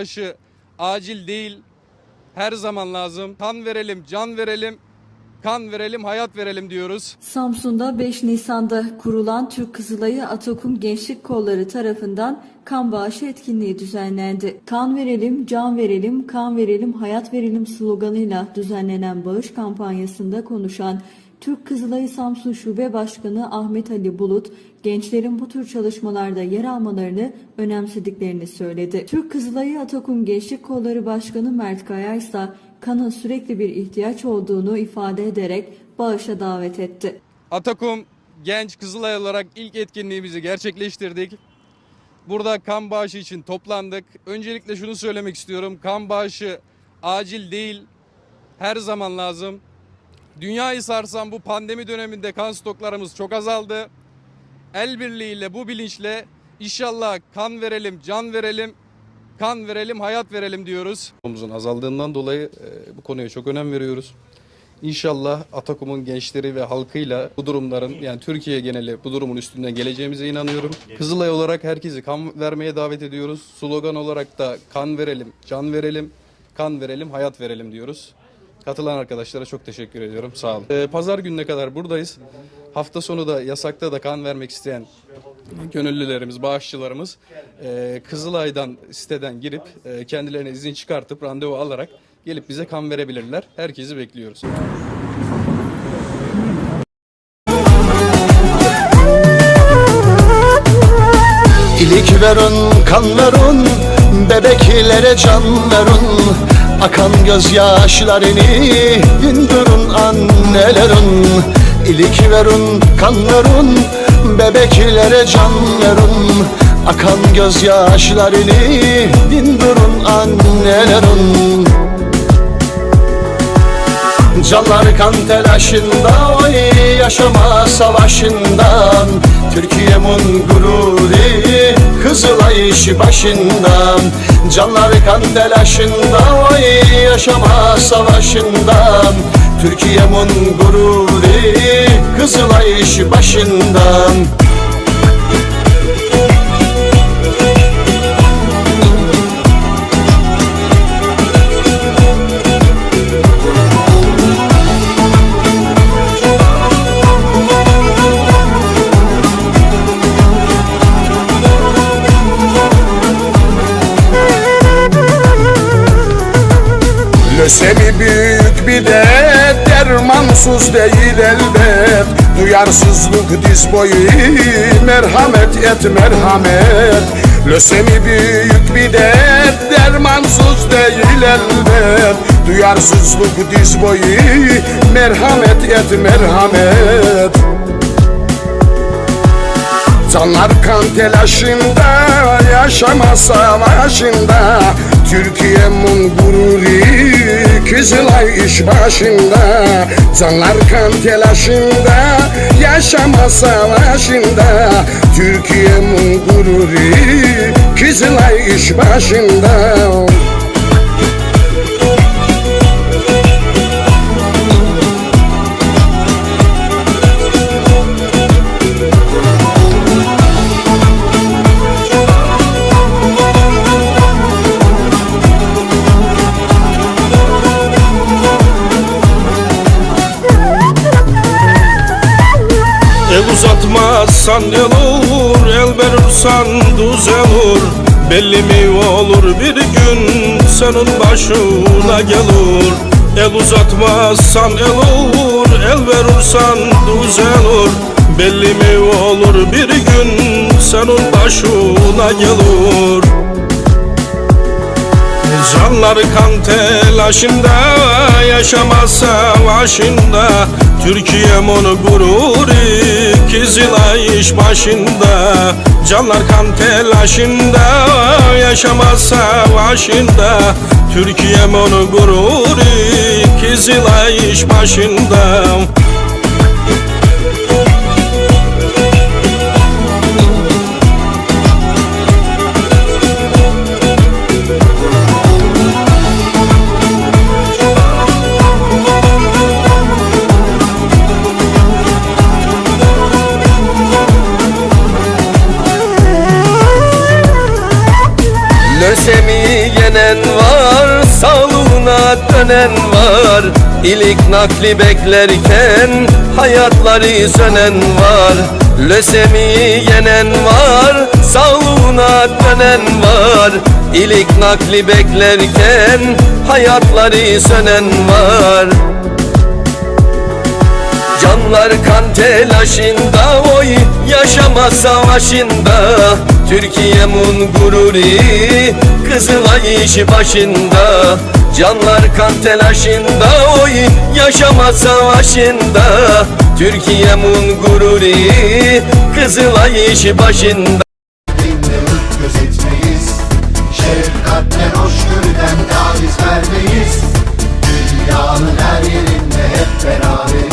Bağışı acil değil, her zaman lazım. Kan verelim, can verelim, kan verelim, hayat verelim diyoruz. Samsun'da 5 Nisan'da kurulan Türk Kızılayı Atakum Gençlik Kolları tarafından kan bağışı etkinliği düzenlendi. Kan verelim, can verelim, kan verelim, hayat verelim sloganıyla düzenlenen bağış kampanyasında konuşan Türk Kızılayı Samsun Şube Başkanı Ahmet Ali Bulut, gençlerin bu tür çalışmalarda yer almalarını önemsediklerini söyledi. Türk Kızılayı Atakum Gençlik Kolları Başkanı Mert Kaya ise kanın sürekli bir ihtiyaç olduğunu ifade ederek bağışa davet etti. Atakum Genç Kızılay olarak ilk etkinliğimizi gerçekleştirdik. Burada kan bağışı için toplandık. Öncelikle şunu söylemek istiyorum. Kan bağışı acil değil, her zaman lazım. Dünyayı sarsan bu pandemi döneminde kan stoklarımız çok azaldı. El birliğiyle bu bilinçle inşallah kan verelim, can verelim, kan verelim, hayat verelim diyoruz. Omuzun azaldığından dolayı e, bu konuya çok önem veriyoruz. İnşallah Atakum'un gençleri ve halkıyla bu durumların yani Türkiye geneli bu durumun üstünden geleceğimize inanıyorum. Kızılay olarak herkesi kan vermeye davet ediyoruz. Slogan olarak da kan verelim, can verelim, kan verelim, hayat verelim diyoruz. Katılan arkadaşlara çok teşekkür ediyorum. Sağ olun. Ee, Pazar gününe kadar buradayız. Hafta sonu da yasakta da kan vermek isteyen gönüllülerimiz, bağışçılarımız e, Kızılay'dan siteden girip e, kendilerine izin çıkartıp randevu alarak gelip bize kan verebilirler. Herkesi bekliyoruz. İlik verin, kan verin, bebeklere can verin Akan gözyaşlarını dindirin annelerin İlik verin, kan verin, bebeklere can verin. Akan gözyaşlarını dindirin annelerin Canlar kan telaşında oy yaşama savaşından. Türkiye'min gururu Kızılay işi başından. Canlar kan telaşında oy yaşama savaşından. Türkiye'min gururu Kızılay işi başından Lösemi büyük bir dert Dermansız değil elbet. Duyarsızlık diz boyu Merhamet et merhamet. Lösemi büyük bir dert Dermansız değil elbet. Duyarsızlık diz boyu Merhamet et merhamet. Canlar kan telaşında Yaşama savaşında. Türkiye'min gururu iş başında Canlar kan telaşında Yaşama savaşında. Türkiye'min gururu Kızılay iş başında uzatmazsan el olur El verirsen düz olur Belli mi olur bir gün Senin başına gelir? El uzatmazsan el olur El verirsen düz olur Belli mi olur bir gün Senin başına gelir Canlar kan telaşında Yaşama savaşında Türkiye'min gururu Kızılay iş başında. Canlar kan telaşında Yaşama savaşında Türkiye'min gururu Kızılay iş başında dönen var İlik nakli beklerken hayatları sönen var. Lösemiyi yenen var sağlığına dönen var. İlik nakli beklerken hayatları sönen var. Canlar kan telaşında yaşama savaşında Türkiye'mun gururi Kızılay işi başında Canlar kan telaşında oy yaşama savaşında Türkiye'mun gururi Kızılay işi başında. Gözetmeyiz Şefkatten hoşgörüden taviz vermeyiz Dünyanın her yerinde hep beraber